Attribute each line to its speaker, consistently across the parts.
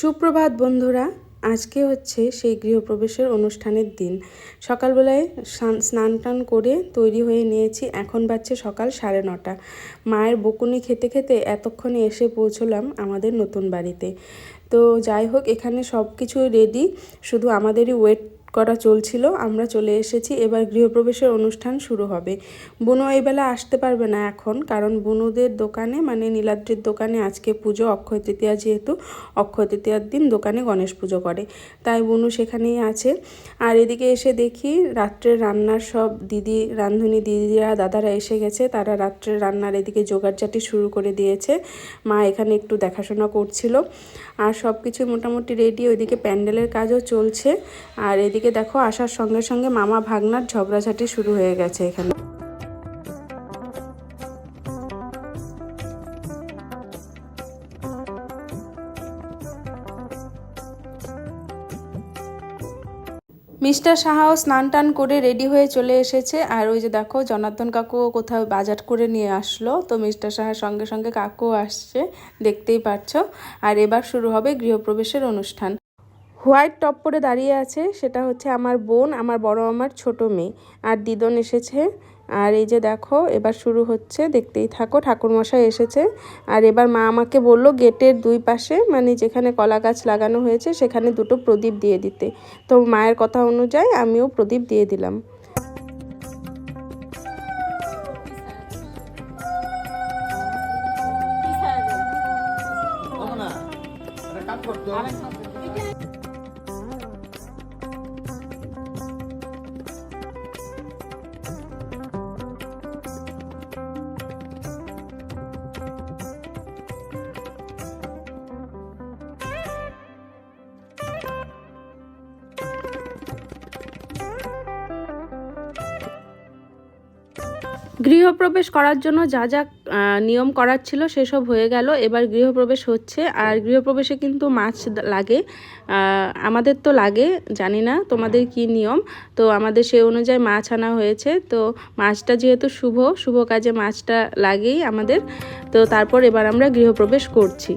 Speaker 1: সুপ্রভাত বন্ধুরা, আজকে হচ্ছে সেই গৃহপ্রবেশের অনুষ্ঠানের দিন। সকালবেলায় স্নান- টান করে তৈরি হয়ে নিয়েছি। এখন বাজছে সকাল সাড়ে নটা। মায়ের বকুনি খেতে খেতে এতক্ষণে এসে পৌঁছলাম আমাদের নতুন বাড়িতে। তো যাই হোক, এখানে সব কিছু রেডি শুধু আমাদেরই ওয়েট করা চলছিল, আমরা চলে এসেছি। এবার গৃহপ্রবেশের অনুষ্ঠান শুরু হবে। বুনো এই বেলা আসতে পারবে না এখন, কারণ বুনুদের দোকানে মানে নীলাদ্রির দোকানে আজকে পুজো, অক্ষয় তৃতীয়া যেহেতু, অক্ষয় তৃতীয়ার দিন দোকানে গণেশ পুজো করে। তাই বুনু সেখানেই আছে। আর এদিকে এসে দেখি রাত্রের রান্নার সব দিদি, রাঁধুনি দিদিরা, দাদারা এসে গেছে। তারা রাত্রের রান্নার এদিকে জোগাড়জাটি শুরু করে দিয়েছে। মা এখানে একটু দেখাশোনা করছিল। আর সব কিছু মোটামুটি রেডি ওইদিকে প্যান্ডেলের কাজও চলছে। আর এদিকে দেখো, আসার সঙ্গে সঙ্গে মামা ভাগনার ঝগড়াঝাটি শুরু হয়ে গেছে এখানে। মিস্টার সাহাও স্নান টান করে রেডি হয়ে চলে এসেছে। আর ওই যে দেখো, জনার্দন কাকু কোথাও বাজার করে নিয়ে আসলো। তো মিস্টার সাহার সঙ্গে সঙ্গে কাকু আসছে, দেখতেই পাচ্ছ। আর এবার শুরু হবে গৃহপ্রবেশের অনুষ্ঠান। হোয়াইট টপ পরে দাঁড়িয়ে আছে, সেটা হচ্ছে আমার বোন, আমার বড় আমার ছোট মেয়ে। আর দিদন এসেছে। আর এই যে দেখো, এবার শুরু হচ্ছে, দেখতেই থাকো, ঠাকুরমশাই এসেছে। আর এবার মা আমাকে বলল, গেটের দুই পাশে মানে যেখানে কলা গাছ লাগানো হয়েছে, সেখানে দুটো প্রদীপ দিয়ে দিতে। তো মায়ের কথা অনুযায়ী আমিও প্রদীপ দিয়ে দিলাম। গৃহপ্রবেশ করার জন্য যা যা নিয়ম করার ছিল সেসব হয়ে গেল। এবার গৃহপ্রবেশ হচ্ছে। আর গৃহপ্রবেশে কিন্তু মাছ লাগে। আমাদের তো লাগে, জানি না তোমাদের কি নিয়ম। তো আমাদের সেই অনুযায়ী মাছ আনা হয়েছে। তো মাছটা যেহেতু শুভ শুভ কাজে মাছটা লাগেই আমাদের। তো তারপর এবার আমরা গৃহপ্রবেশ করছি।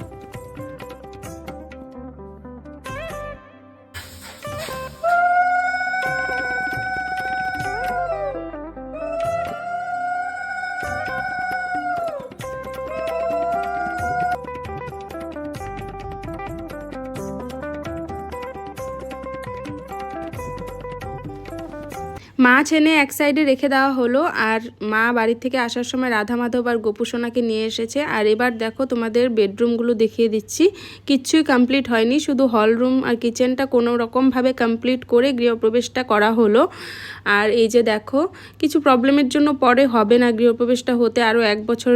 Speaker 1: মাছ এনে এক সাইডে রেখে দেওয়া হলো, আর মা বাড়ি থেকে আসার সময় রাধা মাধব আর গোপুসোনাকে নিয়ে এসেছে। আর এবার দেখো তোমাদের বেডরুমগুলো দেখিয়ে দিচ্ছি। কিচ্ছুই কমপ্লিট হয়নি, শুধু হল রুম আর কিচেনটা কোনো রকমভাবে কমপ্লিট করে গৃহপ্রবেশটা করা হলো। আর এই যে দেখো, কিছু প্রবলেমের জন্য পরে হবে না, গৃহপ্রবেশটা হতে আরও এক বছর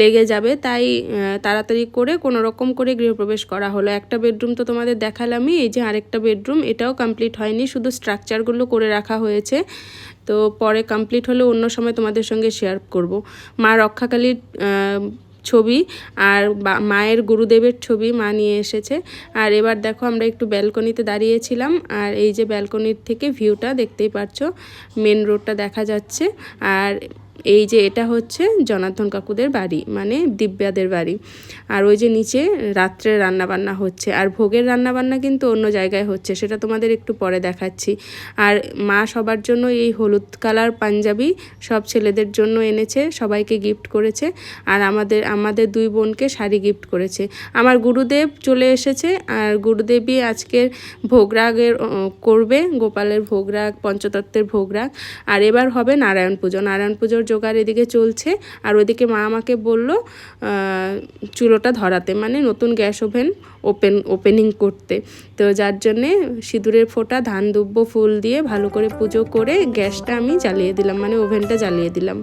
Speaker 1: লেগে যাবে। তাই তাড়াতাড়ি করে কোনো রকম করে গৃহপ্রবেশ করা হলো। একটা বেডরুম তো তোমাদের দেখালামই, এই যে আরেকটা বেডরুম এটাও কমপ্লিট হয়নি। শুধু স্ট্রাকচারগুলো করে রাখা হয়েছে। তো পরে কমপ্লিট হলে অন্য সময় তোমাদের সঙ্গে শেয়ার করব। মা রক্ষাকালীর ছবি আর মায়ের গুরুদেবের ছবি মা নিয়ে এসেছে। আর এবার দেখো আমরা একটু ব্যালকনিতে দাঁড়িয়েছিলাম আর এই যে ব্যালকনির থেকে ভিউটা দেখতেই পারছ। মেন রোডটা দেখা যাচ্ছে। আর এই যে এটা হচ্ছে জনার্দন কাকুদের বাড়ি মানে দিব্যাদের বাড়ি। আর ওই যে নিচে রাত্রে রান্না বান্না হচ্ছে। আর ভোগের রান্না বান্না কিন্তু অন্য জায়গায় হচ্ছে, সেটা তোমাদের একটু পরে দেখাচ্ছি। আর মা সবার জন্য এই হলুদ কালার পাঞ্জাবি সব ছেলেদের জন্য এনেছে, সবাইকে গিফট করেছে। আর আমাদের আমাদের দুই বোনকে শাড়ি গিফট করেছে। আমার গুরুদেব চলে এসেছে, আর গুরুদেবই আজকের ভোগরাগের করবে, গোপালের ভোগরাগ পঞ্চতত্ত্বের ভোগরাগ আর এবার হবে নারায়ণ পুজো। নারায়ণ পুজোর জোগাড় এদিকে চলছে। আর ওদিকে মা আমাকে বলল চুলোটা ধরাতে মানে নতুন গ্যাস ওভেন ওপেন, ওপেনিং করতে। তো যার জন্যে সিঁদুরের ফোঁটা, ধান দুব্ব, ফুল দিয়ে ভালো করে পুজো করে গ্যাসটা আমি জ্বালিয়ে দিলাম মানে ওভেনটা জ্বালিয়ে দিলাম।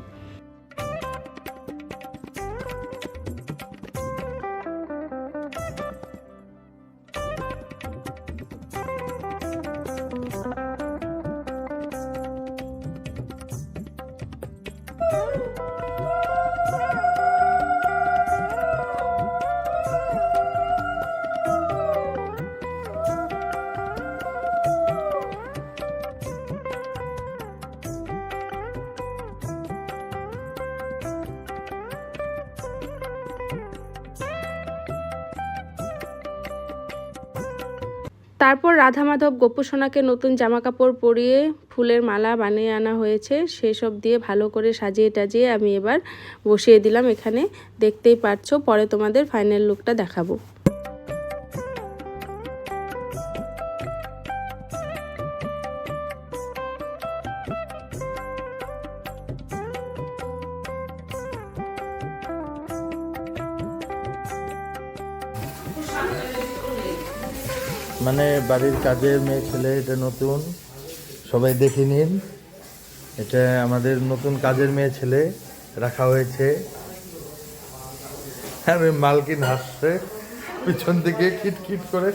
Speaker 1: তারপর রাধা মাধব গোপসোনাকে নতুন জামা কাপড় পরিয়ে ফুলের মালা বানিয়ে আনা হয়েছে। সেসব দিয়ে ভালো করে সাজিয়ে টাজিয়ে আমি এবার বসিয়ে দিলাম এখানে। দেখতেই পারছ, পরে তোমাদের ফাইনাল লুকটা দেখাবো।
Speaker 2: মানে বাড়ির কাজের মেয়ে, ছেলে, এটা নতুন। সবাই দেখে নিন। এটা আমাদের নতুন কাজের মেয়ে, ছেলে রাখা হয়েছে। আর মালকিন হাসছে। পিছন থেকে খিটখিট করে।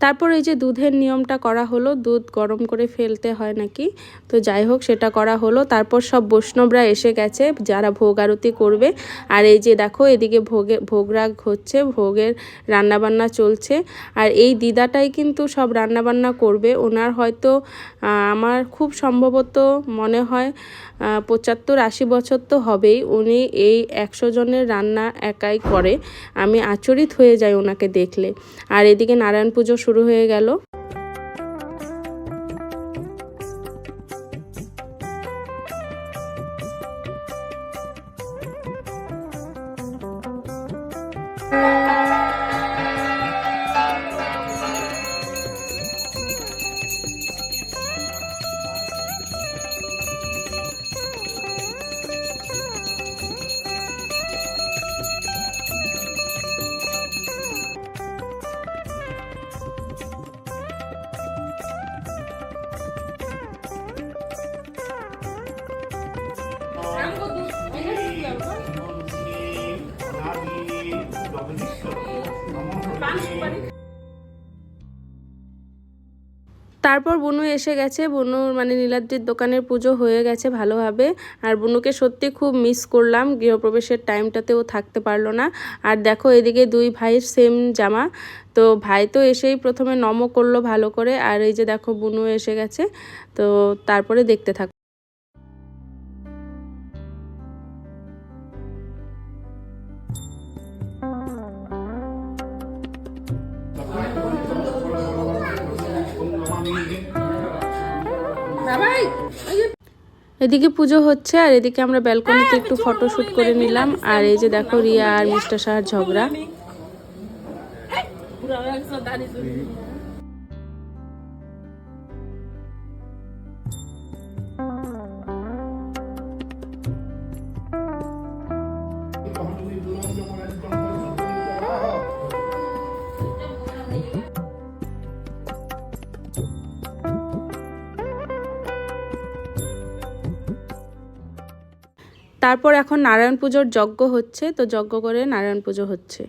Speaker 1: তারপর এই যে দুধের নিয়মটা করা হলো, দুধ গরম করে ফেলতে হয় নাকি? তো যাই হোক, সেটা করা হলো। তারপর সব বৈষ্ণবরা এসে গেছে, যারা ভোগ আরতি করবে। আর এই যে দেখো, এদিকে ভোগে ভোগরাগ হচ্ছে, ভোগের রান্নাবান্না চলছে। আর এই দিদাটাই কিন্তু সব রান্নাবান্না করবে। ওনার হয়তো আমার খুব সম্ভবত মনে হয় পঁচাত্তর আশি বছর তো হবেই, উনি এই একশো জনের রান্না একাই করে। আমি আচরিত হয়ে যাই ওনাকে দেখলে। আর এদিকে নারায়ণ পুজো শুরু হয়ে গেল। তারপর বনু এসে গেছে। বনুর মানে নীলাদ্রির দোকানের পুজো হয়ে গেছে ভালোভাবে। আর বনুকে সত্যি খুব মিস করলাম। গৃহপ্রবেশের টাইমটাতেও থাকতে পারল না। আর দেখো, এদিকে দুই ভাইয়ের সেম জামা। তো ভাই তো এসেই প্রথমে নম করল ভালো করে। আর এই যে দেখো, বনু এসে গেছে। তো তারপরে দেখতে থাকো। এদিকে পুজো হচ্ছে আর এদিকে আমরা ব্যালকনিতে একটু ফটো শ্যুট করে নিলাম। আর এই যে দেখো রিয়া আর মিস্টার শাহর ঝগড়া। তারপর এখন নারায়ণ পুজোর যজ্ঞ হচ্ছে তো যজ্ঞ করে নারায়ণ পুজো হচ্ছে।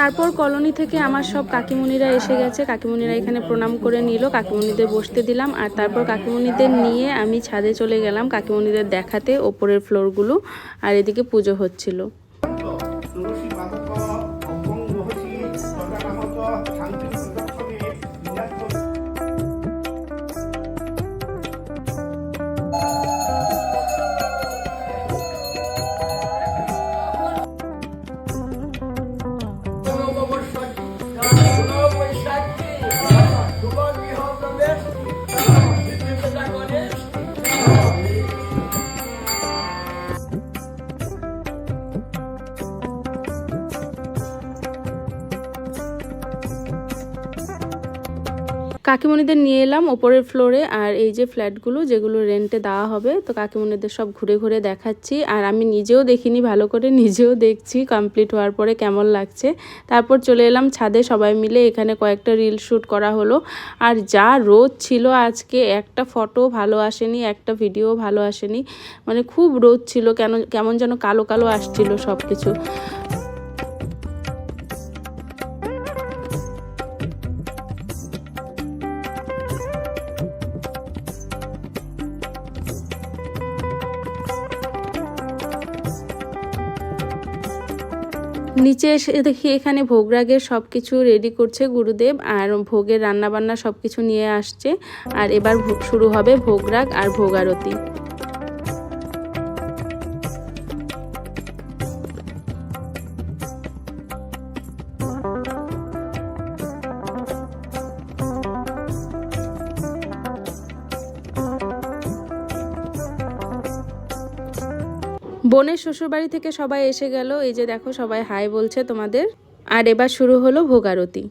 Speaker 1: তারপর কলোনি থেকে আমার সব কাকিমুনিরা এসে গেছে। কাকিমুনিরা এখানে প্রণাম করে নিল। কাকিমুনিদের বসতে দিলাম আর তারপর কাকিমুনিদের নিয়ে আমি ছাদে চলে গেলাম কাকিমুনিদের দেখাতে ওপরের ফ্লোরগুলো আর এদিকে পুজো হচ্ছিল। কাকিমণিদের নিয়ে এলাম ওপরের ফ্লোরে আর এই যে ফ্ল্যাটগুলো যেগুলো রেন্টে দেওয়া হবে, তো কাকিমণিদের সব ঘুরে ঘুরে দেখাচ্ছি। আর আমি নিজেও দেখিনি, ভালো করে নিজেও দেখছি কমপ্লিট হওয়ার পরে কেমন লাগছে। তারপর চলে এলাম ছাদে, সবাই মিলে এখানে কয়েকটা রিল শ্যুট করা হলো। আর যা রোদ ছিল আজকে, একটা ফটো ভালো আসেনি, একটা ভিডিও ভালো আসেনি। মানে খুব রোদ ছিল, কেন, কেমন যেন কালো কালো আসছিল সব কিছু নিচে এসে দেখি এখানে ভোগরাগের সব কিছু রেডি করছে গুরুদেব আর ভোগের রান্নাবান্না সব কিছু নিয়ে আসছে। আর এবার শুরু হবে ভোগরাগ আর ভোগারতি বোনের শ্বশুরবাড়ি থেকে সবাই এসে গেল। এই যে দেখো সবাই হাই বলছে তোমাদের। আর এবার শুরু হলো ভোগারতি।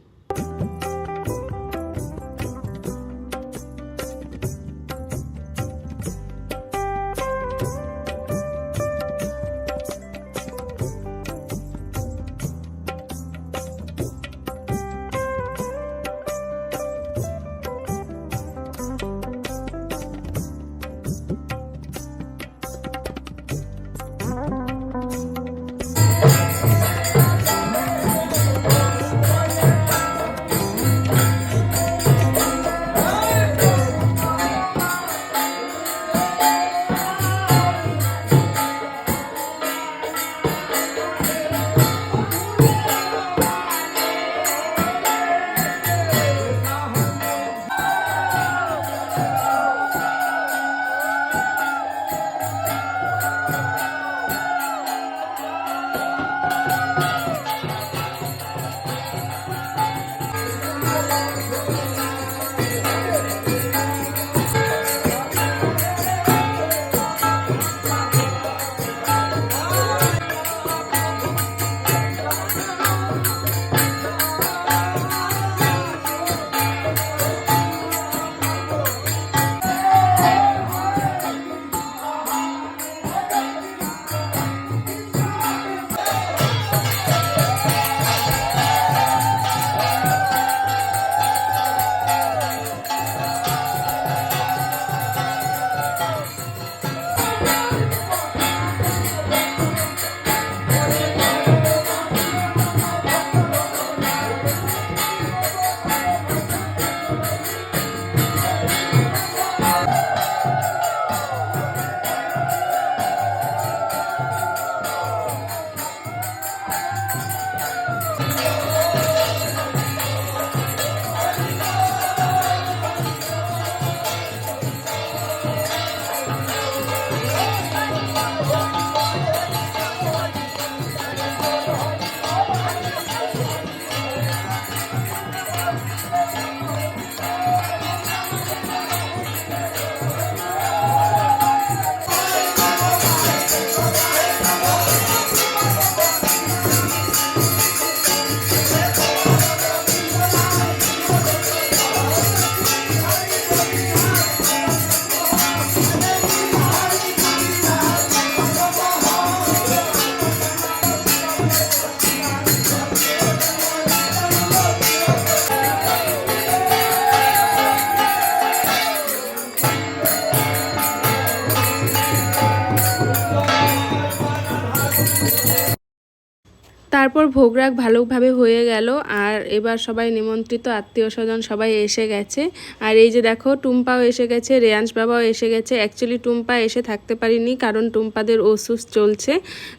Speaker 1: তারপর ভোগরাগ ভালোভাবে হয়ে গেল, আর এবার সবাই নিমন্ত্রিত, আত্মীয় স্বজন সবাই এসে গেছে। আর এই যে দেখো, টুম্পাও এসে গেছে রেয়াংশ বাবাও এসে গেছে। অ্যাকচুয়ালি টুম্পা এসে থাকতে পারিনি, কারণ টুম্পাদের ওষুধ চলছে।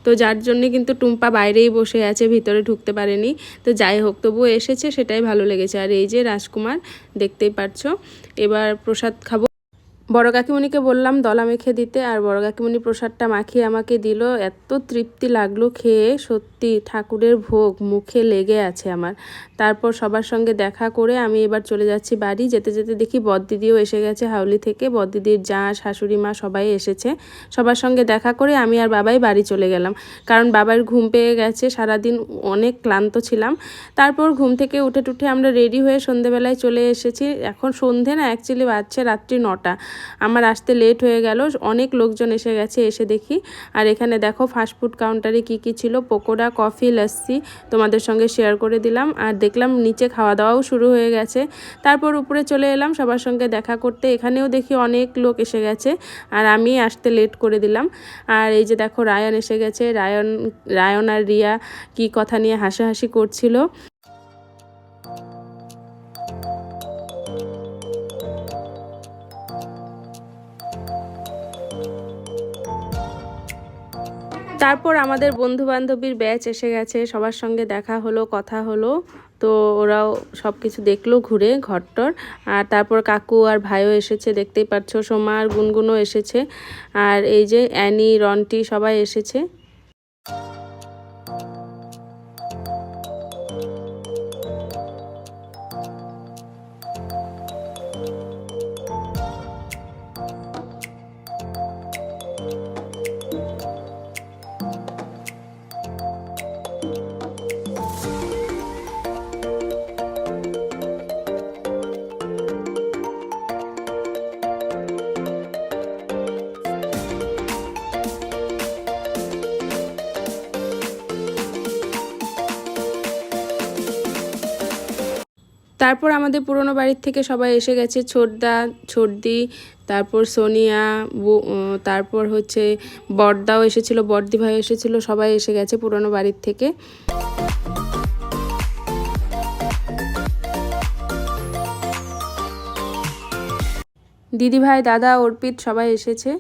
Speaker 1: তো যার জন্য কিন্তু টুম্পা বাইরেই বসে আছে, ভিতরে ঢুকতে পারেনি। তো যাই হোক, তবুও এসেছে, সেটাই ভালো লেগেছে। আর এই যে রাজকুমার, দেখতেই পারছ। এবার প্রসাদ খাব। বড় কাকিমণিকে বললাম, দলা মেখে দিতে। আর বড় কাকিমণি প্রসাদটা মাখিয়ে আমাকে দিল। এত তৃপ্তি লাগল খেয়ে, সত্যি ঠাকুরের ভোগ মুখে লেগে আছে আমার। তারপর সবার সঙ্গে দেখা করে আমি এবার চলে যাচ্ছি বাড়ি। যেতে যেতে দেখি বদদিদিও এসে গেছে হাউলি থেকে। বদদিদির যা শাশুড়ি মা সবাই এসেছে। সবার সঙ্গে দেখা করে আমি আর বাবাই বাড়ি চলে গেলাম। কারণ বাবার ঘুম পেয়ে গেছে, সারাদিন অনেক ক্লান্ত ছিলাম। তারপর ঘুম থেকে উঠে টুঠে আমরা রেডি হয়ে সন্ধেবেলায় চলে এসেছি। এখন সন্ধে না অ্যাকচুয়ালি বাজছে রাত্রি নটা। আমার আসতে লেট হয়ে গেল। অনেক লোকজন এসে গেছে, এসে দেখি। আর এখানে দেখো ফাস্টফুড কাউন্টারে কি কি ছিল? পকোড়া, কফি, লস্যি তোমাদের সঙ্গে শেয়ার করে দিলাম। আর দেখলাম নিচে খাওয়া দাওয়াও শুরু হয়ে গেছে। তারপর উপরে চলে এলাম, সবার সঙ্গে দেখা করতে। এখানেও দেখি অনেক লোক এসে গেছে আর আমি আসতে লেট করে দিলাম। আর এই যে দেখো, রায়ন এসে গেছে। রায়ন রায়ন আর রিয়া কি কথা নিয়ে হাসাহাসি করছিল। তারপর আমাদের বন্ধু বান্ধবীর ব্যাচ এসে গেছে। সবার সঙ্গে দেখা হলো, কথা হলো। তো ওরাও সব কিছু দেখল ঘুরে ঘরটর। আর তারপর কাকু আর ভাইও এসেছে, দেখতেই পাচ্ছ, সোমা আর গুনগুনও এসেছে। আর এই যে অ্যানি, রন্টি সবাই এসেছে। তারপর আমাদের পুরনো বাড়ির থেকে সবাই এসে গেছে, ছোটদা, ছোটদি, তারপর সোনিয়া তারপর হচ্ছে বড়দাও এসেছিল, বড়দি ভাই এসেছিল, সবাই এসে গেছে পুরনো বাড়ির থেকে। দিদি ভাই, দাদা, অর্পিত সবাই এসেছে।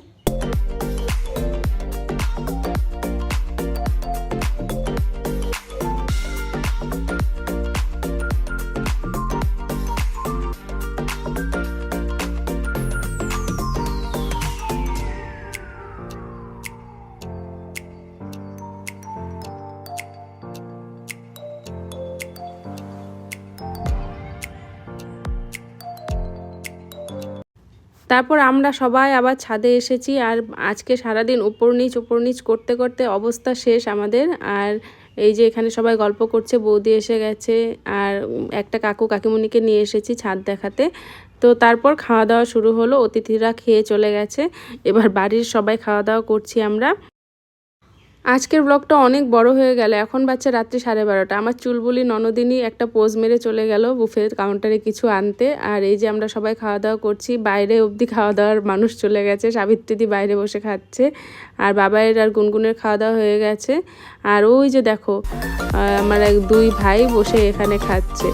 Speaker 1: তারপর আমরা সবাই আবার ছাদে এসেছি আর আজকে সারাদিন উপর নিচ উপর নিচ করতে করতে অবস্থা শেষ আমাদের। আর এই যে এখানে সবাই গল্প করছে, বৌদি এসে গেছে আর একটা কাকু কাকিমণিকে নিয়ে এসেছি ছাদ দেখাতে। তো তারপর খাওয়া দাওয়া শুরু হলো, অতিথিরা খেয়ে চলে গেছে। এবার বাড়ির সবাই খাওয়া দাওয়া করছি আমরা। আজকের ব্লগটা অনেক বড় হয়ে গেল, এখন বাচ্চা রাত্রি সাড়ে বারোটা। আমার চুলবুলি ননদিনই একটা পোজ মেরে চলে গেল বুফের কাউন্টারে কিছু আনতে। আর এই যে আমরা সবাই খাওয়া দাওয়া করছি, বাইরে অবধি খাওয়া দাওয়ার মানুষ চলে গেছে সাবিত্রীদি বাইরে বসে খাচ্ছে। আর বাবাইয়ের আর গুনগুনের খাওয়া দাওয়া হয়ে গেছে। আর ওই যে দেখো আমার এক দুই ভাই বসে এখানে খাচ্ছে।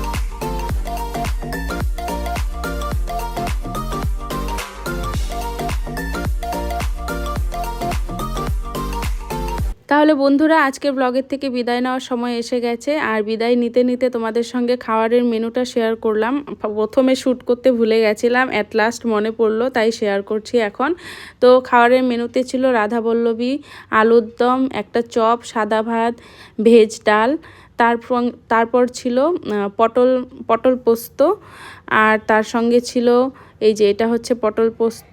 Speaker 1: তাহলে বন্ধুরা, আজকের ব্লগের থেকে বিদায় নেওয়ার সময় এসে গেছে। আর বিদায় নিতে নিতে তোমাদের সঙ্গে খাবারের মেনুটা শেয়ার করলাম। প্রথমে শ্যুট করতে ভুলে গেছিলাম অ্যাট লাস্ট মনে পড়ল, তাই শেয়ার করছি এখন। তো খাবারের মেনুতে ছিল রাধাবল্লভী, আলুর দম, একটা চপ, সাদা ভাত, ভেজ ডাল তারপর তারপর ছিল পটল পটল পোস্ত, আর তার সঙ্গে ছিল, এই যে এটা হচ্ছে পটল পোস্ত,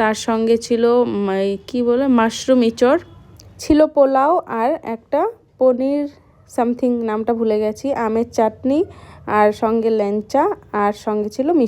Speaker 1: তার সঙ্গে ছিল কী বলে, মাশরুম ইচড়। ছিল পোলাও আর একটা পনির সামথিং, নামটা ভুলে গেছি, আমের চাটনি আর সঙ্গে ল্যাংচা আর সঙ্গে ছিল মিষ্টি।